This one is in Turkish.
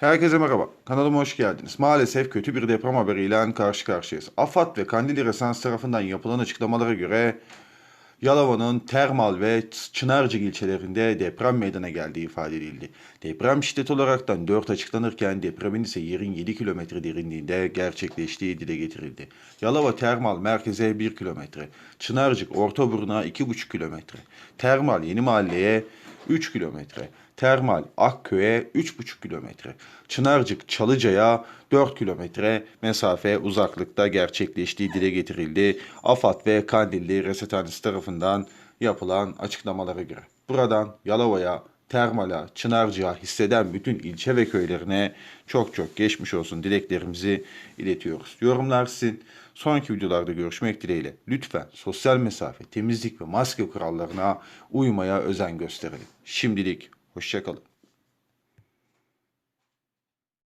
Herkese merhaba. Kanalıma hoş geldiniz. Maalesef kötü bir deprem haberiyle karşı karşıyayız. AFAD ve Kandilli Resans tarafından yapılan açıklamalara göre Yalova'nın Termal ve Çınarcık ilçelerinde deprem meydana geldiği ifade edildi. Deprem şiddet olaraktan 4 açıklanırken depremin ise yerin 7 kilometre derinliğinde gerçekleştiği dile getirildi. Yalova Termal merkeze 1 kilometre, Çınarcık Ortaburun'a 2,5 kilometre, Termal Yeni Mahalle'ye 3 kilometre, Termal Akköy'e 3,5 kilometre, Çınarcık Çalıca'ya 4 kilometre mesafe uzaklıkta gerçekleştiği dile getirildi. AFAD ve Kandilli Resethanesi tarafından yapılan açıklamalara göre. Buradan Yalova'ya, Termal'a, Çınarcık'a hisseden bütün ilçe ve köylerine çok çok geçmiş olsun dileklerimizi iletiyoruz. Yorumlar sizin. Sonraki videolarda görüşmek dileğiyle. Lütfen sosyal mesafe, temizlik ve maske kurallarına uymaya özen gösterelim. Şimdilik Hoşçakalın.